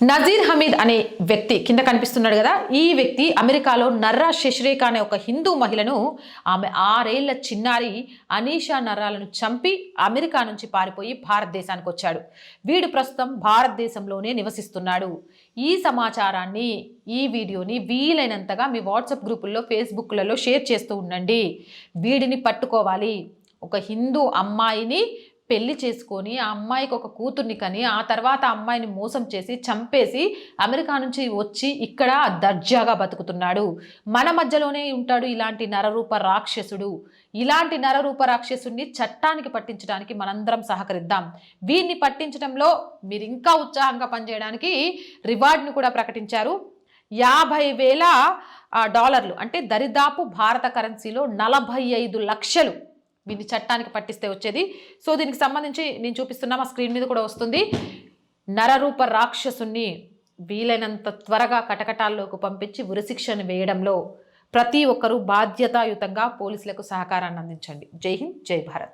నజీర్ హమీద్ అనే వ్యక్తి కింద కనిపిస్తున్నాడు కదా. ఈ వ్యక్తి అమెరికాలో నర్రా శశిరేఖ అనే ఒక హిందూ మహిళను ఆమె ఆరేళ్ళ చిన్నారి అనీషా నర్రాలను చంపి అమెరికా నుంచి పారిపోయి భారతదేశానికి వచ్చాడు. వీడు ప్రస్తుతం భారతదేశంలోనే నివసిస్తున్నాడు. ఈ సమాచారాన్ని ఈ వీడియోని వీలైనంతగా మీ వాట్సాప్ గ్రూపుల్లో ఫేస్బుక్లలో షేర్ చేస్తూ ఉండండి. వీడిని పట్టుకోవాలి. ఒక హిందూ అమ్మాయిని పెళ్ళి చేసుకొని ఆ అమ్మాయికి ఒక కూతుర్ని కని ఆ తర్వాత ఆ అమ్మాయిని మోసం చేసి చంపేసి అమెరికా నుంచి వచ్చి ఇక్కడ దర్జాగా బతుకుతున్నాడు. మన మధ్యలోనే ఉంటాడు ఇలాంటి నరరూప రాక్షసుడు. ఇలాంటి నరరూప రాక్షసుడిని చట్టానికి పట్టించడానికి మనందరం సహకరిద్దాం. వీరిని పట్టించడంలో మీరు ఇంకా ఉత్సాహంగా పనిచేయడానికి రివార్డ్ని కూడా ప్రకటించారు. యాభై వేల డాలర్లు అంటే దరిదాపు భారత కరెన్సీలో నలభై ఐదు లక్షలు దీన్ని చట్టానికి పట్టిస్తే వచ్చేది. సో దీనికి సంబంధించి నేను చూపిస్తున్నా మా స్క్రీన్ మీద కూడా వస్తుంది. నరరూప రాక్షసుని వీలైనంత త్వరగా కటకటాల్లోకి పంపించి ఉరిశిక్షను వేయడంలో ప్రతి ఒక్కరూ బాధ్యతాయుతంగా పోలీసులకు సహకారాన్ని అందించండి. జై హింద్ జై భారత్.